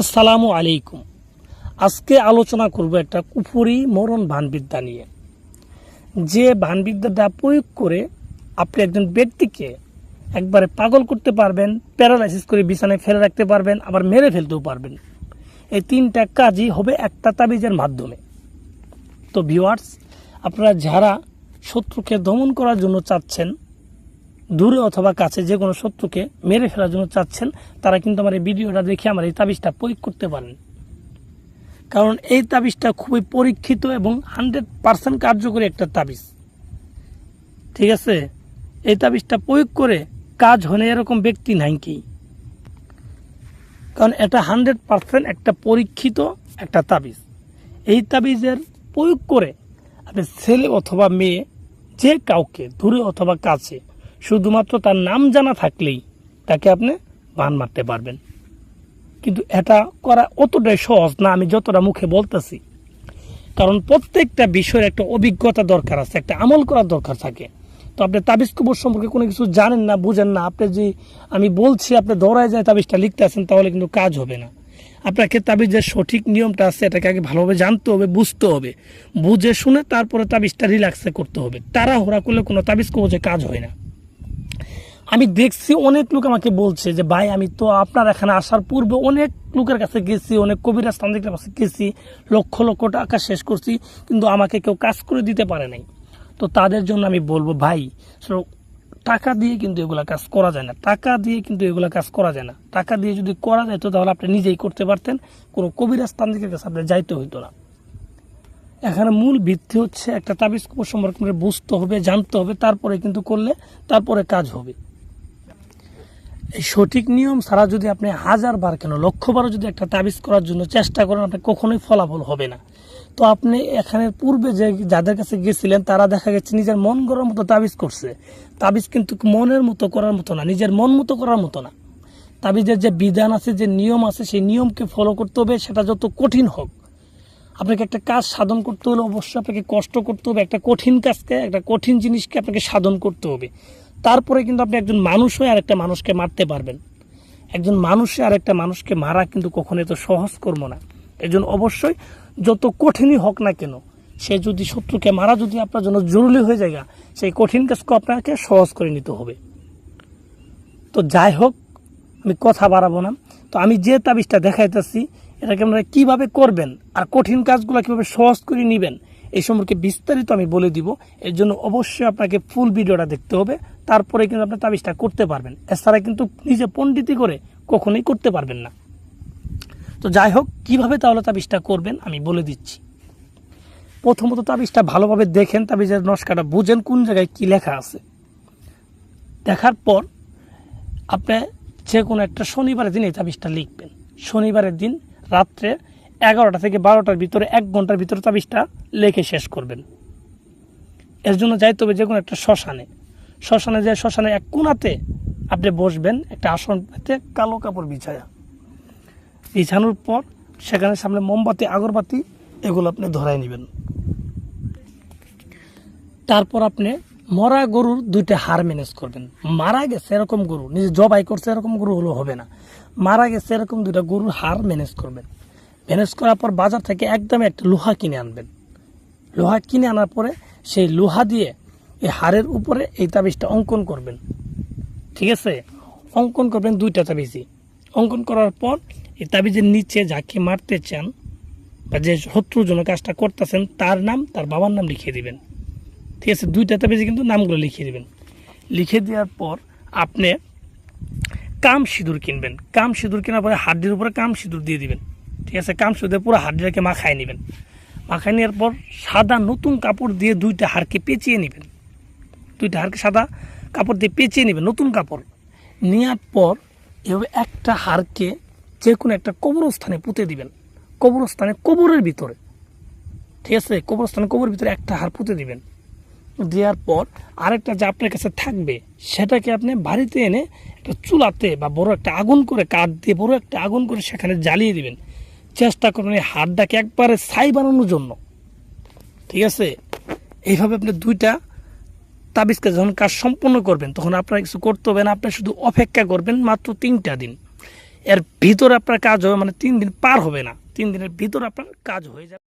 আসসালামু আলাইকুম। আজকে আলোচনা করব একটা কুফুরি মরণ ভানবিদ্যা নিয়ে। যে ভানবিদ্যাটা প্রয়োগ করে আপনি একজন ব্যক্তিকে একবারে পাগল করতে পারবেন, প্যারালাইসিস করে বিছানায় ফেলে রাখতে পারবেন, আবার মেরে ফেলতেও পারবেন। এই তিনটা কাজই হবে একটা তাবিজের মাধ্যমে। তো ভিউয়ার্স আপনারা যারা শত্রুকে দমন করার জন্য চাচ্ছেন দূরে অথবা কাছে যে কোনো শত্রুকে মেরে ফেলার জন্য চাচ্ছেন, তারা কিন্তু আমার এই ভিডিওটা দেখে আমার এই তাবিজটা প্রয়োগ করতে পারেন। কারণ এই তাবিজটা খুবই পরীক্ষিত এবং হান্ড্রেড পার্সেন্ট কার্যকরী একটা তাবিজ। ঠিক আছে? এই তাবিজটা প্রয়োগ করে কাজ হলে এরকম ব্যক্তি নাই কি? কারণ এটা হান্ড্রেড পার্সেন্ট একটা পরীক্ষিত একটা তাবিজ। এই তাবিজের প্রয়োগ করে আপনি ছেলে অথবা মেয়ে যে কাউকে, দূরে অথবা কাছে শুধুমাত্র তার নাম জানা থাকলেই তাকে আপনি বান মারতে পারবেন। কিন্তু এটা করা অতটাই সহজ না, আমি যতটা মুখে বলতেছি। কারণ প্রত্যেকটা বিষয়ের একটা অভিজ্ঞতা দরকার আছে, একটা আমল করার দরকার থাকে। তো আপনি তাবিজ কবর সম্পর্কে কোনো কিছু জানেন না, বুঝেন না, আপনি যে আমি বলছি, আপনি দৌড়ায় যায় তাবিজটা লিখতে আসেন তাহলে কিন্তু কাজ হবে না। আপনাকে তাবিজের সঠিক নিয়মটা আছে, এটাকে আগে ভালোভাবে জানতে হবে, বুঝতে হবে। বুঝে শুনে তারপরে তাবিজটা রিল্যাক্সে করতে হবে। তারা তাড়াহুড়া করলে কোনো তাবিজ কবজে কাজ হয় না। আমি দেখছি অনেক লোক আমাকে বলছে যে, ভাই, আমি তো আপনার এখানে আসার পূর্বে অনেক লোকের কাছে গেছি, অনেক কবিরাজ তান্ত্রিকের কাছে গেছি, লক্ষ লক্ষ টাকা শেষ করছি, কিন্তু আমাকে কেউ কাজ করে দিতে পারে নাই। তো তাদের জন্য আমি বলব, ভাই টাকা দিয়ে কিন্তু এগুলা কাজ করা যায় না। টাকা দিয়ে কিন্তু এগুলা কাজ করা যায় না। টাকা দিয়ে যদি করা যায়, তো তাহলে আপনি নিজেই করতে পারতেন। কোনো কবিরাজ তান্ত্রিকের কাছে আপনি যাইতে হইতো না। এখানে মূল ভিত্তি হচ্ছে একটা তাবিজ সম্পর্কে বুঝতে হবে, জানতে হবে, তারপরে কিন্তু করলে তারপরে কাজ হবে। এই সঠিক নিয়ম ছাড়া যদি আপনি হাজার বার কেন, লক্ষবারও যদি একটা তাবিজ করার জন্য চেষ্টা করেন আপনি কখনোই ফলাফল হবে না। তো আপনি এখানে পূর্বে যে যাদের কাছে গেছিলেন, তারা দেখা গেছে নিজের মন করার মতো তাবিজ করছে। তাবিজ কিন্তু মনের মতো করার মতো না, নিজের মন মতো করার মতো না। তাবিজের যে বিধান আছে, যে নিয়ম আছে, সেই নিয়মকে ফলো করতে হবে, সেটা যত কঠিন হোক। আপনাকে একটা কাজ সাধন করতে হলে অবশ্যই আপনাকে কষ্ট করতে হবে, একটা কঠিন কাজকে, একটা কঠিন জিনিসকে আপনাকে সাধন করতে হবে। তারপরে কিন্তু আপনি একজন মানুষ হয়ে আরেকটা মানুষকে মারতে পারবেন। একজন মানুষে আরেকটা মানুষকে মারা কিন্তু কখনো তো সহজ কর্ম না। এই জন্য অবশ্যই যত কঠিনই হোক না কেন, সে যদি শত্রুকে মারা যদি আপনার জন্য জরুরি হয়ে যায়, সেই কঠিন কাজকে আপনাকে সহজ করে নিতে হবে। তো যাই হোক, আমি কথা বাড়াবো না। তো আমি যে তাবিজটা দেখাইতেছি, এটাকে আপনারা কীভাবে করবেন আর কঠিন কাজগুলো কীভাবে সহজ করে নেবেন, এই সম্পর্কে বিস্তারিত আমি বলে দিব। এর জন্য অবশ্যই আপনাকে ফুল ভিডিওটা দেখতে হবে। তারপরে কিন্তু আপনি তাবিজটা করতে পারবেন। এছাড়া কিন্তু নিজে পণ্ডিতি করে কখনোই করতে পারবেন না। তো যাই হোক, কীভাবে তাহলে তাবিজটা করবেন আমি বলে দিচ্ছি। প্রথমত তাবিজটা ভালোভাবে দেখেন, তাবিজের নস্কাটা বুঝেন কোন জায়গায় কী লেখা আছে। দেখার পর আপনি যে কোনো একটা শনিবারের দিন এই তাবিজটা লিখবেন। শনিবারের দিন রাত্রে এগারোটা থেকে বারোটার ভিতরে, এক ঘণ্টার ভিতরে তাবিজটা লেখে শেষ করবেন। এর জন্য যাইতে হবে যে কোনো একটা শ্মশানে। শ্মশানে যে শ্মশানে এক কোনাতে আপনি বসবেন, একটা আসন পেতে, কালো কাপড় বিছায়া। বিছানোর পর সেখানে সামনে মোমবাতি, আগরবাতি, এগুলো আপনি ধরাই নেবেন। তারপর আপনি মরা গরুর দুইটা হার ম্যানেজ করবেন। মারা গেছে এরকম গরু, নিজে জবাই করছে এরকম গরু হলো হবে না। মারা গেছে এরকম দুইটা গরুর হার ম্যানেজ করবেন। ম্যানেজ করার পর বাজার থেকে একদম একটা লোহা কিনে আনবেন। লোহা কিনে আনার পরে সেই লোহা দিয়ে এই হাড়ের উপরে এই তাবিজটা অঙ্কন করবেন। ঠিক আছে? অঙ্কন করবেন দুইটা তাবিজই। অঙ্কন করার পর এই তাবিজের নিচে যাকে মারতে চান বা যে শত্রুর জন্য কাজটা করতেছেন, তার নাম, তার বাবার নাম লিখিয়ে দিবেন। ঠিক আছে? দুইটা তাবিজে কিন্তু নামগুলো লিখিয়ে দিবেন। লিখে দেওয়ার পর আপনি কাম সিঁদুর কিনবেন। কাম সিঁদুর কেনার পরে হাড্ডির উপরে কাম সিঁদুর দিয়ে দিবেন। ঠিক আছে? কাম সিঁদুর পুরো হাড্ডিটাকে মাখায় নেবেন। মাখায় নেওয়ার পর সাদা নতুন কাপড় দিয়ে দুইটা হাড়কে পেঁচিয়ে নেবেন। দুইটা হাড়কে সাদা কাপড় দিয়ে পেঁচিয়ে নেবেন নতুন কাপড়। নেওয়ার পর এভাবে একটা হাড়কে যে কোনো একটা কবরস্থানে পুঁতে দিবেন। কবরস্থানে কবরের ভিতরে। ঠিক আছে? কবরস্থানে কবরের ভিতরে একটা হাড় পুঁতে দিবেন। দেওয়ার পর আরেকটা যে আপনার কাছে থাকবে, সেটাকে আপনি বাড়িতে এনে একটা চুলাতে বা বড় একটা আগুন করে কাঠ দিয়ে বড় একটা আগুন করে সেখানে জ্বালিয়ে দিবেন। চেষ্টা করবেন এই হাড়টাকে একবারে ছাই বানানোর জন্য। ঠিক আছে? এইভাবে আপনি দুইটা তাবিজকে যখন কাজ সম্পন্ন করবেন, তখন আপনার কিছু করতে হবে না, আপনি শুধু অপেক্ষা করবেন মাত্র তিনটা দিন। এর ভিতর আপনার কাজ হবে মানে তিন দিন পার হবে না। তিন দিনের ভিতর আপনার কাজ হয়ে যাবে।